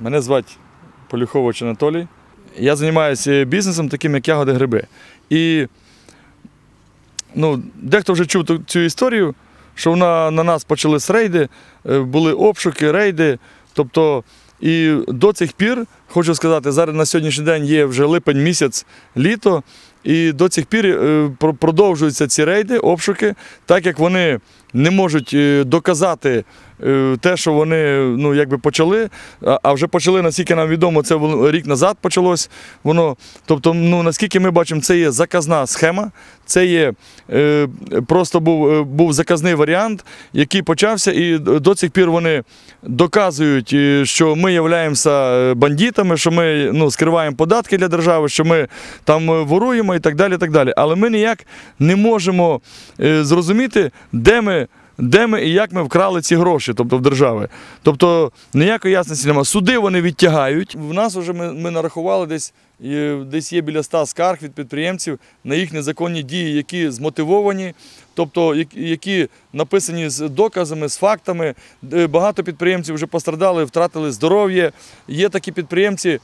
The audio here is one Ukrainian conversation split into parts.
Мене звати Полюхович Анатолій. Я займаюся бізнесом, таким як ягоди гриби. І ну, дехто вже чув цю історію, що вона, на нас почались рейди, е, були обшуки, рейди. Тобто, і до цих пір, хочу сказати, зараз на сьогоднішній день є вже липень місяць, літо, і до цих пір е, продовжуються ці рейди, обшуки, так як вони не можуть е, доказати е, те, що вони ну, якби почали, а- вже почали, наскільки нам відомо, це рік назад почалось. Воно, тобто, ну, наскільки ми бачимо, це є заказна схема, це є просто був, був заказний варіант, який почався, і до цих пір вони доказують, що ми являємося бандитами, що ми ну, скриваємо податки для держави, що ми там е, воруємо і так далі. Так далі. Але ми ніяк не можемо е, зрозуміти, де ми. Де ми і як ми вкрали ці гроші, тобто в держави. Тобто ніякої ясності немає. Суди вони відтягають. В нас вже ми, ми нарахували десь, десь є біля 100 скарг від підприємців на їх незаконні дії, які змотивовані, тобто які- які написані з доказами, з фактами. Е, Багато підприємців вже пострадали, втратили здоров'я. Є такі підприємці.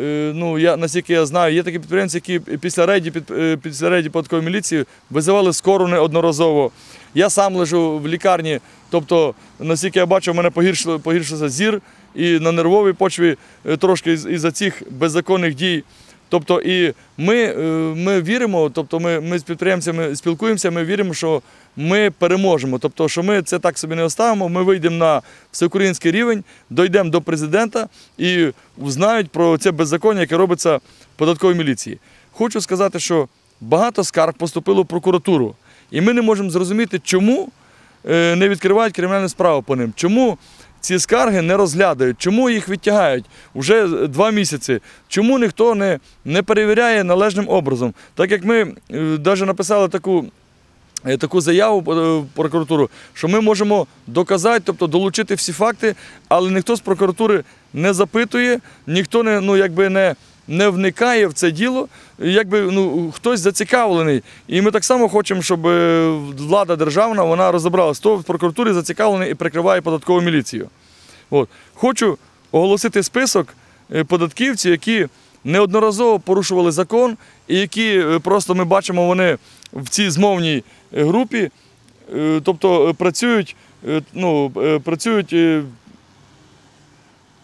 Е, Ну, я наскільки я знаю, є такі підприємці, які після рейді, під, е, після рейді податкової міліції визивали скору неодноразово. Я сам лежу в лікарні, тобто, наскільки я бачу, в мене погіршився зір і на нервовій почві е, трошки із- із-за цих беззаконних дій. Тобто, і ми, е, ми віримо, тобто ми, ми з підприємцями спілкуємося, ми віримо, що ми переможемо. Тобто, що ми це так собі не оставимо, ми вийдемо на всеукраїнський рівень, дійдемо до президента і знають про це беззаконня, яке робиться в податковій міліції. Хочу сказати, що багато скарг поступило в прокуратуру, і ми не можемо зрозуміти, чому е, не відкривають кримінальну справу по ним. Чому ці скарги не розглядають? Чому їх відтягають вже два місяці? Чому ніхто не, не перевіряє належним образом? Так як ми навіть написали таку. е, Таку заяву е, в прокуратуру, що ми можемо доказати, тобто долучити всі факти, але ніхто з прокуратури не запитує, ніхто не, ну, якби не, не вникає в це діло, якби ну, хтось зацікавлений. І ми так само хочемо, щоб е, влада державна вона розібралась. Хто в прокуратурі зацікавлений і прикриває податкову міліцію. От. Хочу оголосити список е, податківців, які неодноразово порушували закон, і які е, просто ми бачимо, вони в цій змовній групі, тобто працюють, ну, працюють.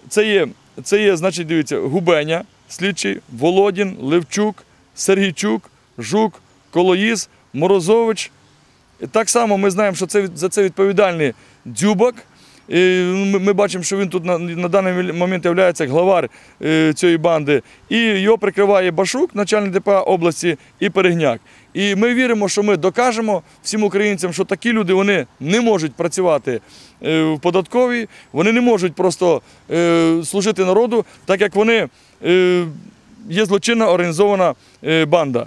Це є, це є, значить, дивіться, Губеня, слідчий, Володін, Левчук, Сергійчук, Жук, Колоїз, Морозович. І Так само ми знаємо, що це, за це відповідальний Дзюбак. Ми, бачимо, що він тут на, на даний момент є главар е, цієї банди. І його прикриває Башук, начальник ДПА області, і Перегняк. І ми віримо, що ми докажемо всім українцям, що такі люди вони не можуть працювати е, в податковій, вони не можуть просто е, служити народу, так як вони є злочинна організована банда.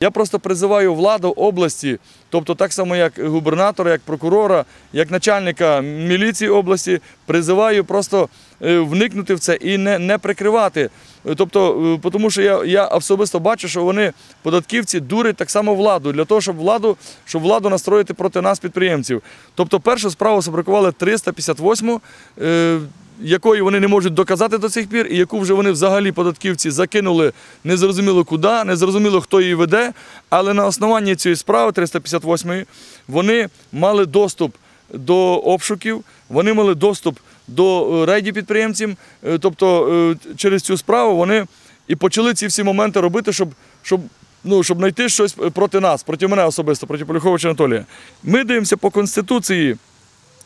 Я просто призиваю владу області, тобто так само, як губернатора, як прокурора, як начальника міліції області, призиваю просто е, вникнути в це і не, не прикривати. Е, Тобто, е, тому що я, я особисто бачу, що вони, податківці, дурять так само владу для того, щоб владу, щоб владу настроїти проти нас, підприємців. Тобто, першу справу сфабрикували 358 е, якої вони не можуть доказати до цих пір, і яку вже вони взагалі податківці закинули незрозуміло куди, незрозуміло, хто її веде. Але на основанні цієї справи 358 вони мали доступ до обшуків, вони мали доступ до е, рейдів підприємців. Е, Тобто е, через цю справу вони і почали ці всі моменти робити, щоб, щоб, ну, щоб знайти щось проти нас, проти мене особисто, проти Полюховича Анатолія. Ми дивимося по Конституції.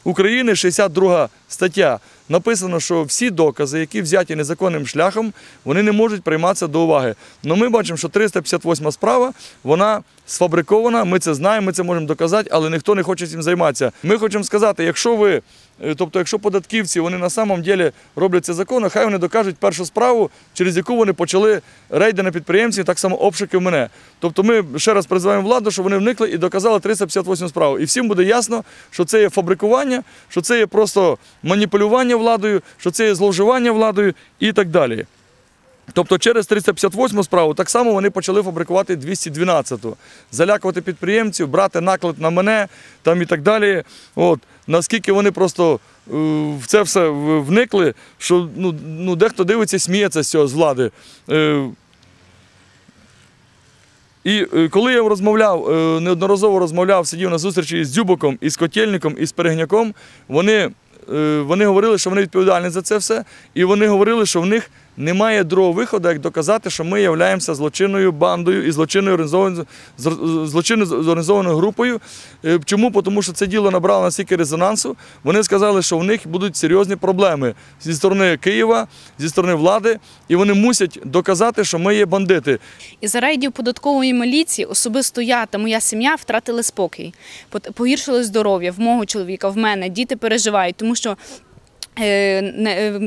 України 62 стаття написано, що всі докази, які взяті незаконним шляхом, вони не можуть прийматися до уваги. Але ми бачимо, що 358 справа вона сфабрикована. Ми це знаємо, ми це можемо доказати, але ніхто не хоче цим займатися. Ми хочемо сказати, якщо ви. е, Тобто, якщо податківці вони на самом ділі роблять це законно, хай вони докажуть першу справу, через яку вони почали рейди на підприємців, так само обшуки в мене. Тобто ми ще раз призиваємо владу, щоб вони вникли і доказали 358 справу. І всім буде ясно, що це є фабрикування, що це є просто маніпулювання владою, що це є зловживання владою і так далі. Тобто через 358 справу так само вони почали фабрикувати 212-ту, залякувати підприємців, брати наклад на мене там і так далі. От, наскільки вони просто в це все вникли, що ну, ну, дехто дивиться, сміється з цього з влади. Е, І е, коли я розмовляв, е, неодноразово розмовляв, сидів на зустрічі з Дзюбоком, і з Котельником, і з Перегняком, вони, е, вони говорили, що вони відповідальні за це все, і вони говорили, що в них немає другого виходу, як доказати, що ми являємося злочинною бандою і злочинною організованою, злочинною зорганізованою групою. Е, Чому? Тому що це діло набрало настільки резонансу. Вони сказали, що в них будуть серйозні проблеми зі сторони Києва, зі сторони влади, і вони мусять доказати, що ми є бандити. Із-за рейдів податкової міліції особисто я та моя сім'я втратили спокій, погіршили здоров'я в мого чоловіка, в мене. Діти переживають, тому що е, е,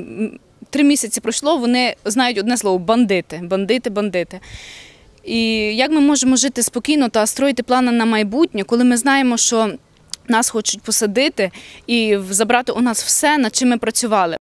три місяці пройшло, вони знають одне слово бандити, бандити, бандити. І як ми можемо жити спокійно та строїти плани на майбутнє, коли ми знаємо, що нас хочуть посадити і забрати у нас все, над чим ми працювали.